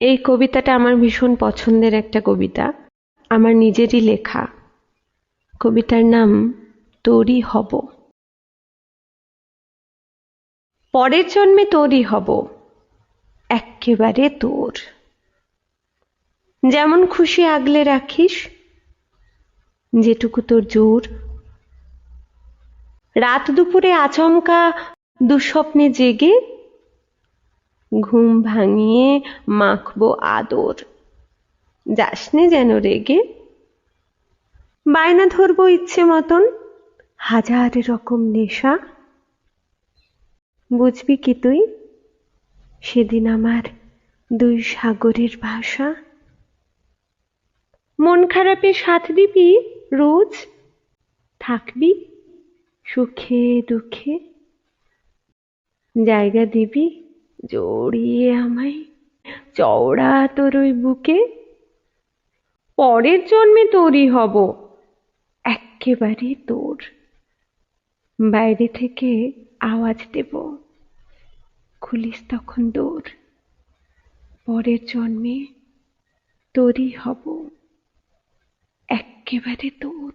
এই কবিতাটা আমার ভীষণ পছন্দের একটা কবিতা। আমার নিজেরই লেখা। কবিতার নাম, তোরই হব। পরের জন্মে তোরই হব। এক্কেবারে তোর। যেমন খুশি আগলে রাখিস, যেটুকু তোর জোর। রাত দুপুরে আচমকা দুঃস্বপ্নে জেগে ঘুম ভাঙিয়ে মাখবো আদর। যাসনে যেন রেগে। বায়না ধরবো ইচ্ছে মতন। হাজার রকম নেশা। বুঝবি কি তুই? সেদিন আমার দুই সাগরের ভাষা। মন খারাপে সাথ দিবি রোজ? থাকবি সুখে দুঃখে। জায়গা দিবি জড়িয়ে আমায় চওড়া তোর ওই বুকে। পরের জন্মে তোরই হব। একেবারে তোর। বাইরে থেকে আওয়াজ দেব। খুলিস তখন দৌড়। পরের জন্মে তোরই হব। এক্কেবারে তোর।